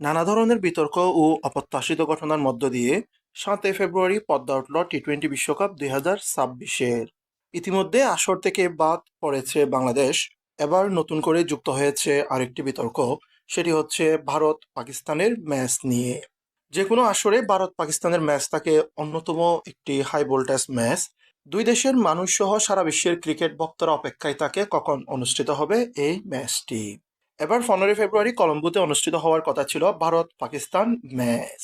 নানা ধরনের বিতর্ক ও অপ্রত্যাশিত ঘটনার মধ্য দিয়ে সাতই ফেব্রুয়ারি পদ্মা উঠল টি টোয়েন্টি বিশ্বকাপ দুই হাজার ছাব্বিশের। ইতিমধ্যে আসর থেকে বাদ পড়েছে বাংলাদেশ। এবার নতুন করে যুক্ত হয়েছে আরেকটি বিতর্ক, সেটি হচ্ছে ভারত পাকিস্তানের ম্যাচ নিয়ে। যে কোনো আসরে ভারত পাকিস্তানের ম্যাচ থাকে অন্যতম একটি হাই ভোল্টেজ ম্যাচ। দুই দেশের মানুষ সহ সারা বিশ্বের ক্রিকেট ভক্তরা অপেক্ষায় থাকে কখন অনুষ্ঠিত হবে এই ম্যাচটি? এবার পনেরোই ফেব্রুয়ারি কলম্বোতে অনুষ্ঠিত হওয়ার কথা ছিল ভারত, পাকিস্তান, ম্যাচ।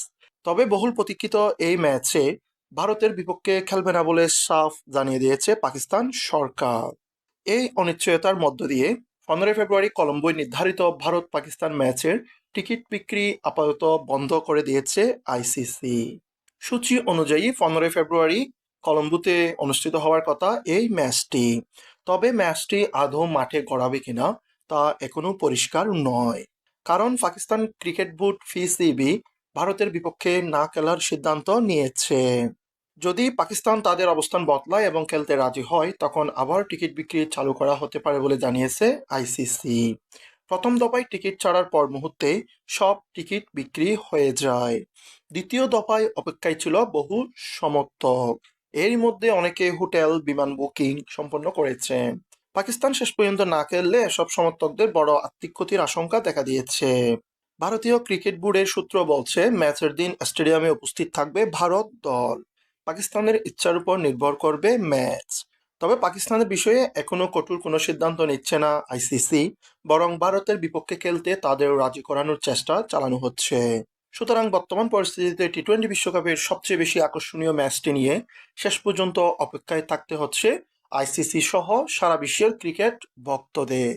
তবে বহুল প্রতীক্ষিত এই ম্যাচে ভারতের বিপক্ষে খেলবে না বলে সাফ জানিয়ে দিয়েছে পাকিস্তান সরকার। এই অনিশ্চয়তার মধ্য দিয়ে পনেরোই ফেব্রুয়ারি কলম্বোয় নির্ধারিত ভারত পাকিস্তান ম্যাচের টিকিট বিক্রি আপাতত বন্ধ করে দিয়েছে আইসিসি সূচি অনুযায়ী পনেরোই ফেব্রুয়ারি কলম্বোতে অনুষ্ঠিত হওয়ার কথা এই ম্যাচটি। তবে ম্যাচটি আদৌ মাঠে গড়াবে কিনা তা এখনও পরিষ্কার নয়। কারণ পাকিস্তান ক্রিকেট বোর্ড ফিসিবি ভারতের বিপক্ষে না খেলার সিদ্ধান্ত নিয়েছে। যদি পাকিস্তান তাদের অবস্থান বদলায় এবং খেলতে রাজি হয়, তখন আবার টিকিট বিক্রি চালু করা হতে পারে বলে জানিয়েছে আইসিসি। প্রথম দফায় টিকিট ছাড়ার পর মুহূর্তে সব টিকিট বিক্রি হয়ে যায়। দ্বিতীয় দফায় অপেক্ষায় ছিল বহু সমর্থক। এরই মধ্যে অনেকে হোটেল, বিমান বুকিং সম্পন্ন করেছেন পাকিস্তান শেষ পর্যন্ত না খেললে এসব সমর্থকদের বড় আত্মিক ক্ষতির আশঙ্কা দেখা দিয়েছে। ভারতীয় ক্রিকেট বোর্ডের সূত্র বলছে, ম্যাচের দিন স্টেডিয়ামে উপস্থিত থাকবে ভারত দল। পাকিস্তানের ইচ্ছার উপর নির্ভর করবে ম্যাচ। তবে পাকিস্তানের বিষয়ে এখনও কঠোর কোনো সিদ্ধান্ত নিচ্ছে না আইসিসি। বরং ভারতের বিপক্ষে খেলতে তাদের রাজি করানোর চেষ্টা চালানো হচ্ছে। সুতরাং বর্তমান পরিস্থিতিতে টি টোয়েন্টি বিশ্বকাপের সবচেয়ে বেশি আকর্ষণীয় ম্যাচটি নিয়ে শেষ পর্যন্ত অপেক্ষায় থাকতে হচ্ছে আইসিসি সহ সারা বিশ্বের ক্রিকেট ভক্তদের।